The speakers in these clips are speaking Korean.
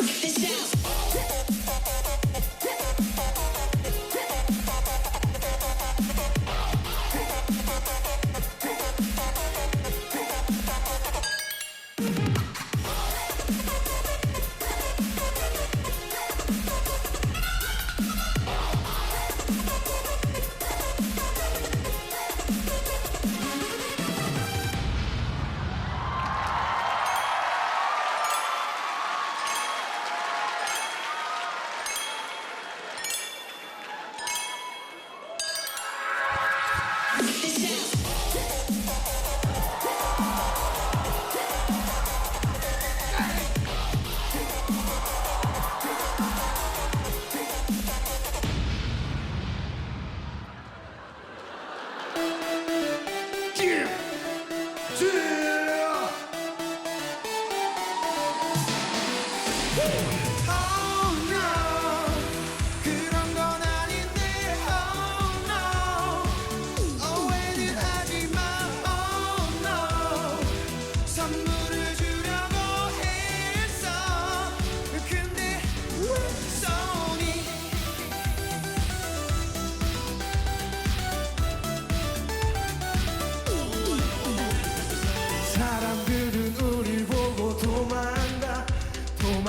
This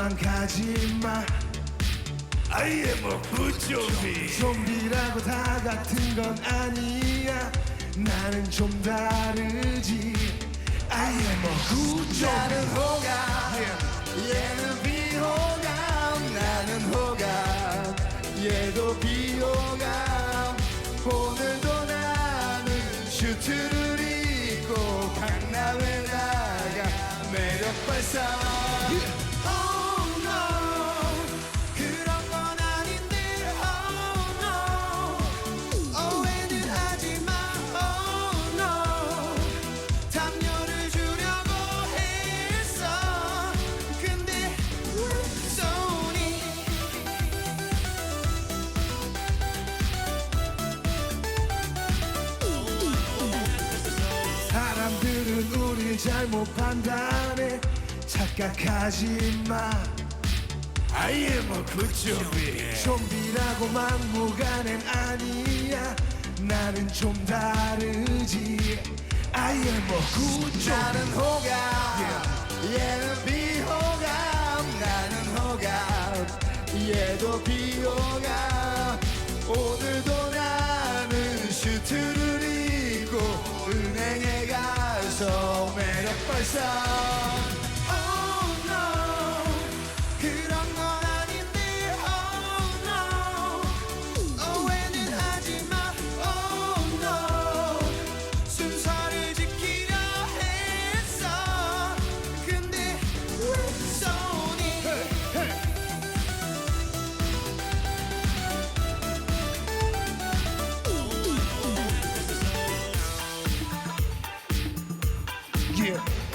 하지마. 아예 뭐 부조비 좀비라고 다 같은 건 아니야. 나는 좀 다르지. 아예 뭐 구조 나는 호감. 얘는 비호감. 나는 호감. 얘도 비호감. 오늘도 나는 슈트를 입고 강남에 나가 매력 발산 잘못 판단해 착각하지 마. 아예 뭐 부조비 좀비라고 막무가낸 아니야. 나는 좀 다르지. 아예 뭐 구조 나는 호감. 얘는 비호감. 나는 호감. 얘도 비호감. 오늘도 나는 슈트를 입고 은행에 가 서 매력 발 Yeah.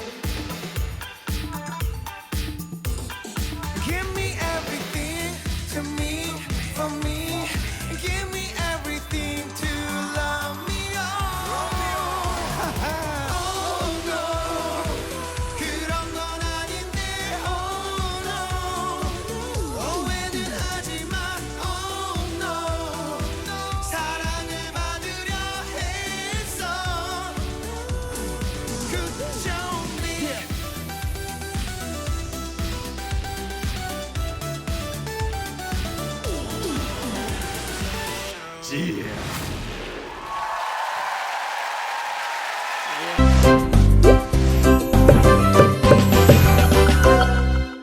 지